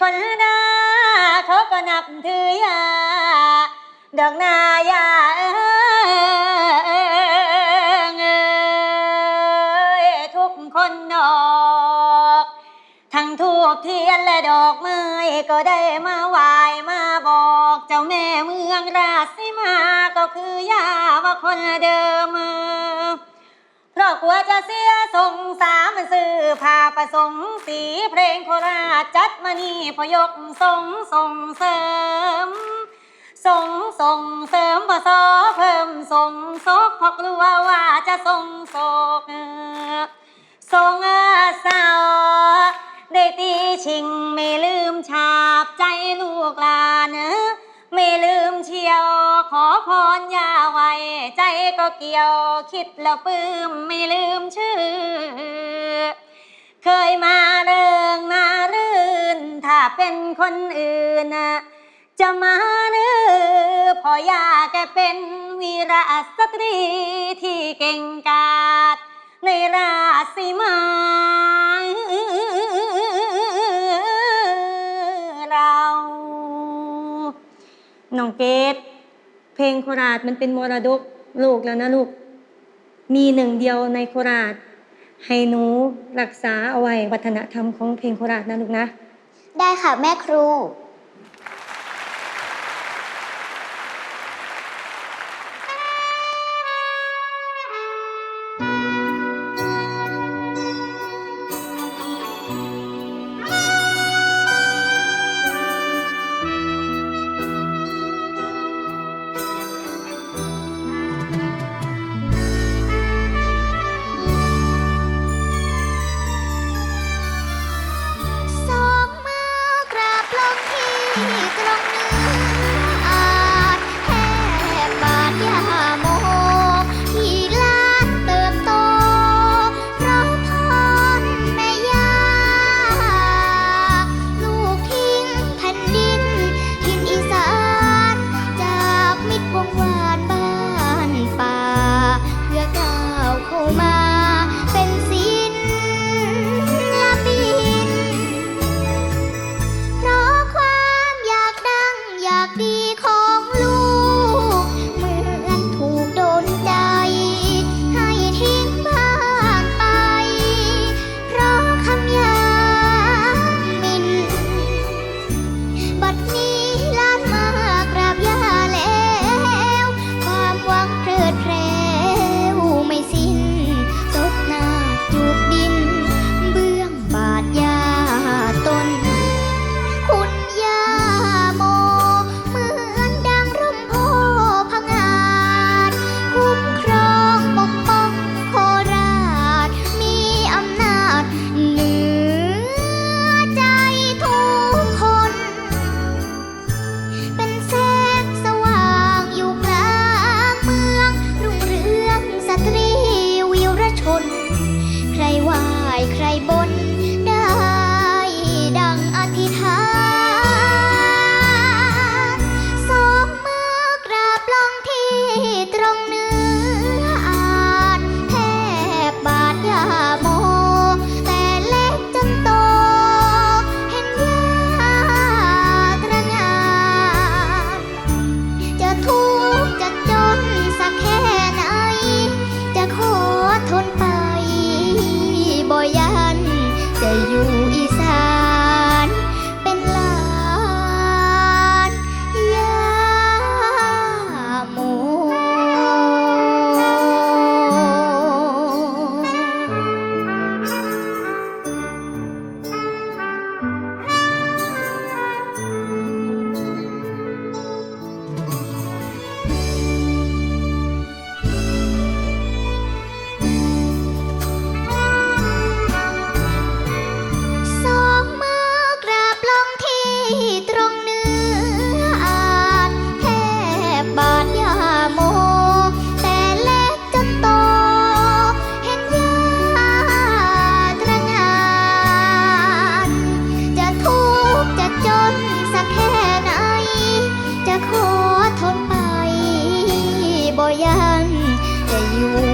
คนหน้าเขาก็นับถือยาดอกนายาเอยทุกคนดอก ทั้งทูบเทียนและดอกไม้ก็ได้มาไหว้มาบอกเจ้าแม่เมืองราชสีมาก็คือยาว่าคนเดิม ราะกลัวจะเสียทรงสามันสื่อพาประสงค์สีเพลงโคราชจัดมานี่พยกทรงส่งเสริมส่งส่งเสริมพศเพิ่มส่งโศกพราะกลัวว่าจะส่งโศกส่งเศร้าได้ตีชิงไม่ลืมฉาบใจลูกหลานไม่ลืมเชียว พรยาไว้ใจก็เกี่ยวคิดแล้วปลื้มไม่ลืมชื่อ เคยมาเริงมารื่น ถ้าเป็นคนอื่นน่ะจะมาหรือพอยาแกเป็นวีรสตรีที่เก่งกาจในราศีมาเรา น้องเกด เพลงโคราชมันเป็นมรดกโลกแล้วนะลูก มีหนึ่งเดียวในโคราช ให้หนูรักษาเอาไว้วัฒนธรรมของเพลงโคราชนะลูกนะ ได้ค่ะแม่ครู ลงที่ตรงนี้ The Happy ใครบน ตรงเนื้ออาจแทบบาดยาโม แต่เล็กจนโต เห็นยาตระงานจะทุกข์จะจนสักแค่ไหน จะขอทนไปบ่ยันจะอยู่